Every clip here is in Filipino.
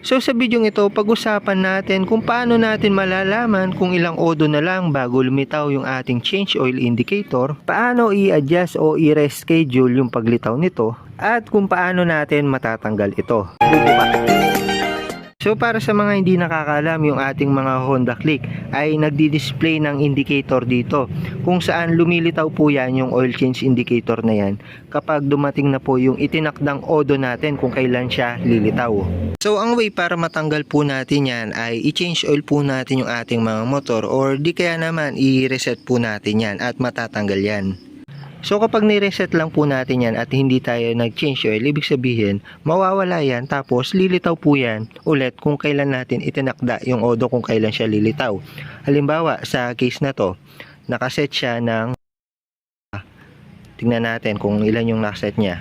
So sa bidyong ito, pag-usapan natin kung paano natin malalaman kung ilang odo na lang bago lumitaw yung ating change oil indicator, paano i-adjust o i-reschedule yung paglitaw nito, at kung paano natin matatanggal ito. Bubuka. So para sa mga hindi nakakalam, yung ating mga Honda Click ay nagdi-display ng indicator dito kung saan lumilitaw po yan yung oil change indicator na yan kapag dumating na po yung itinakdang odo natin kung kailan siya lilitaw. So ang way para matanggal po natin yan ay i-change oil po natin yung ating mga motor or di kaya naman i-reset po natin yan at matatanggal yan. So kapag ni-reset lang po natin yan at hindi tayo nag-change oil, ibig sabihin, mawawala yan tapos lilitaw po yan ulit kung kailan natin itinakda yung odo kung kailan siya lilitaw. Halimbawa, sa case na to, nakaset siya ng tingnan natin kung ilan yung nakaset niya.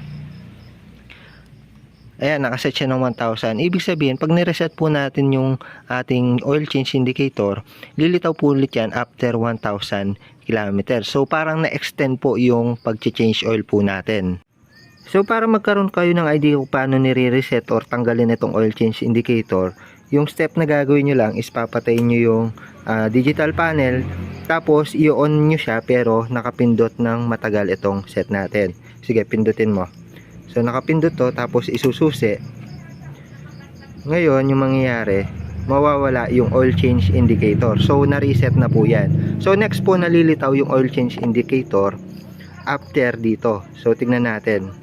Ayan, nakaset siya ng 1,000. Ibig sabihin, pag nireset po natin yung ating oil change indicator, lilitaw po ulit yan after 1,000 kilometers. So, parang na-extend po yung pag-change oil po natin. So, para magkaroon kayo ng idea kung paano nire-reset or tanggalin itong oil change indicator, yung step na gagawin nyo lang is papatayin nyo yung ah, digital panel, tapos i-on nyo siya pero nakapindot ng matagal itong set natin. Sige, pindutin mo. So nakapindot to tapos isususi. Ngayon yung mangyayari, mawawala yung oil change indicator. So na-reset na po 'yan. So next po nalilitaw yung oil change indicator after dito. So tingnan natin.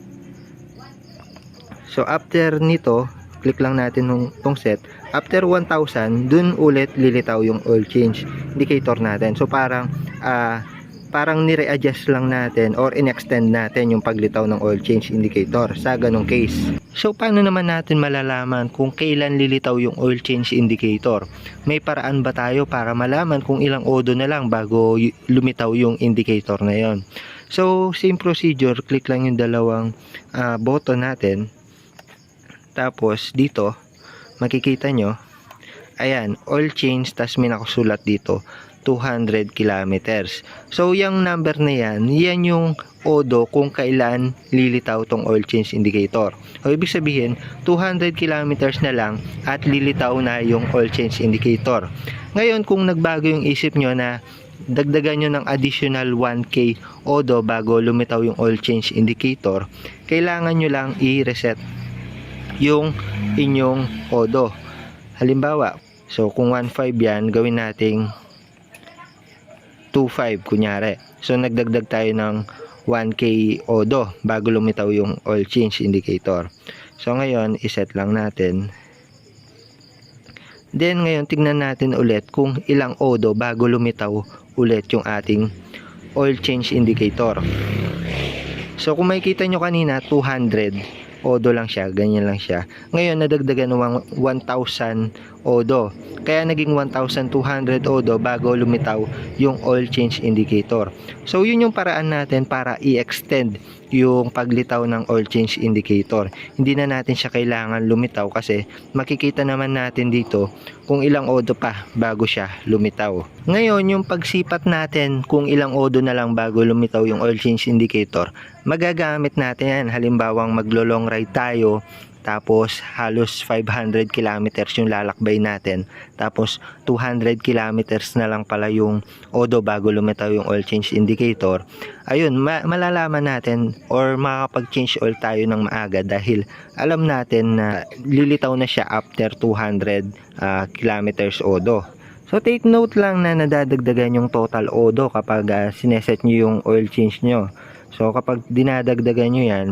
So after nito, click lang natin nung tong set. After 1,000, dun ulit lilitaw yung oil change indicator natin. So parang ah parang nire-adjust lang natin or in-extend natin yung paglitaw ng oil change indicator sa ganong case. So paano naman natin malalaman kung kailan lilitaw yung oil change indicator? May paraan ba tayo para malaman kung ilang odo na lang bago lumitaw yung indicator na yon? So same procedure, click lang yung dalawang ah, button natin. Tapos dito, makikita nyo, ayan, oil change, tas may nakasulat dito, 200 kilometers. So, yung number na yan, yan yung odo kung kailan lilitaw tong oil change indicator. O, ibig sabihin, 200 kilometers na lang at lilitaw na yung oil change indicator. Ngayon, kung nagbago yung isip nyo na dagdagan nyo ng additional 1K odo bago lumitaw yung oil change indicator, kailangan nyo lang i-reset yung inyong odo. Halimbawa, so kung 1.5 yan, gawin nating 2.5 kunyari. So nagdagdag tayo ng 1K odo bago lumitaw yung oil change indicator. So ngayon, iset lang natin. Then ngayon, tignan natin ulit kung ilang odo bago lumitaw ulit yung ating oil change indicator. So kung makikita nyo kanina, 200 odo lang siya, ganyan lang siya. Ngayon, nadagdagan ng 1,000 odo. Kaya naging 1,200 odo bago lumitaw yung oil change indicator. So, yun yung paraan natin para i-extend yung paglitaw ng oil change indicator. Hindi na natin siya kailangan lumitaw kasi makikita naman natin dito kung ilang odo pa bago siya lumitaw. Ngayon, yung pagsipat natin kung ilang odo na lang bago lumitaw yung oil change indicator, magagamit natin yan. Halimbawang maglo-long ride tayo, tapos halos 500 kilometers yung lalakbay natin. Tapos 200 kilometers na lang pala yung odo bago lumitaw yung oil change indicator. Ayun, ma- malalaman natin or makakapag-change oil tayo ng maaga dahil alam natin na lilitaw na siya after 200 ah, kilometers odo. So take note lang na nadadagdagan yung total odo kapag ah, sineset nyo yung oil change nyo. So kapag dinadagdagan nyo yan,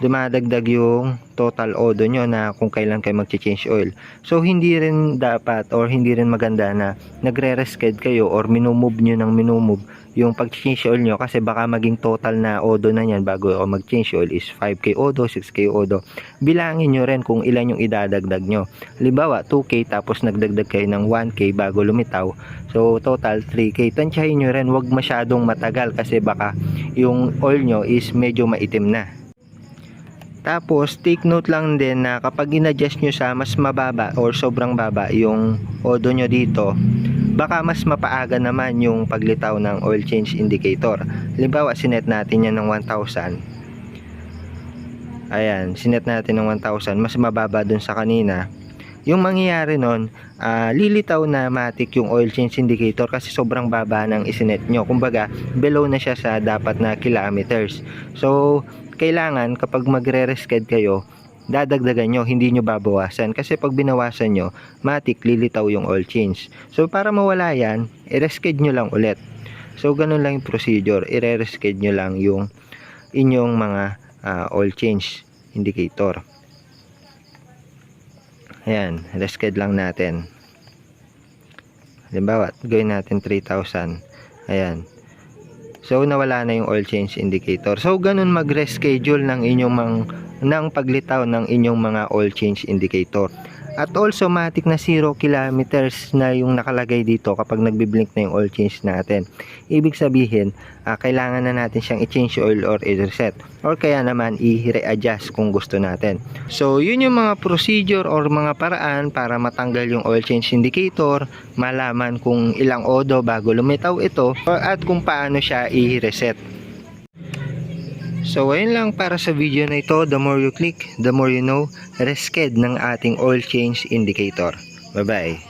dumadagdag yung total odo nyo na kung kailan kayo mag-change oil. So, hindi rin dapat or hindi rin maganda na nagre-resced kayo or minumove nyo ng minumove yung pag-change oil nyo kasi baka maging total na odo na yan bago o mag-change oil is 5k odo, 6k odo. Bilangin nyo rin kung ilan yung idadagdag nyo. Halimbawa, 2k tapos nagdagdag kayo ng 1k bago lumitaw. So, total 3k. Tansyahin nyo rin, wag masyadong matagal kasi baka yung oil nyo is medyo maitim na. Tapos, take note lang din na kapag in-adjust nyo sa mas mababa or sobrang baba yung odo nyo dito, baka mas mapaaga naman yung paglitaw ng oil change indicator. Halimbawa, sinet natin yan ng 1,000. Ayan, sinet natin ng 1,000. Mas mababa dun sa kanina. Yung mangyayari nun, ah, lilitaw na matik yung oil change indicator kasi sobrang baba ng isinet nyo. Kumbaga, below na siya sa dapat na kilometers. So, kailangan kapag magre-resced kayo, dadagdagan nyo, hindi nyo babawasan. Kasi pag binawasan nyo, matik lilitaw yung oil change. So, para mawala yan, i-resced nyo lang ulit. So, ganun lang yung procedure. I-resced nyo lang yung inyong mga ah, oil change indicator. Ayan, resced lang natin. Halimbawa, gawin natin 3,000. Ayan. So, nawala na yung oil change indicator. So, ganun mag-reschedule ng inyong mang, ng paglitaw ng inyong mga oil change indicator. At also, matic na 0 kilometers na yung nakalagay dito kapag nagbiblink na yung oil change natin. Ibig sabihin, ah, kailangan na natin siyang i-change oil or i-reset. Or kaya naman, i-readjust kung gusto natin. So, yun yung mga procedure or mga paraan para matanggal yung oil change indicator, malaman kung ilang odo bago lumitaw ito, at kung paano siya i-reset. So, ayun lang para sa video na ito. The more you click, the more you know, resked ng ating oil change indicator. Bye-bye.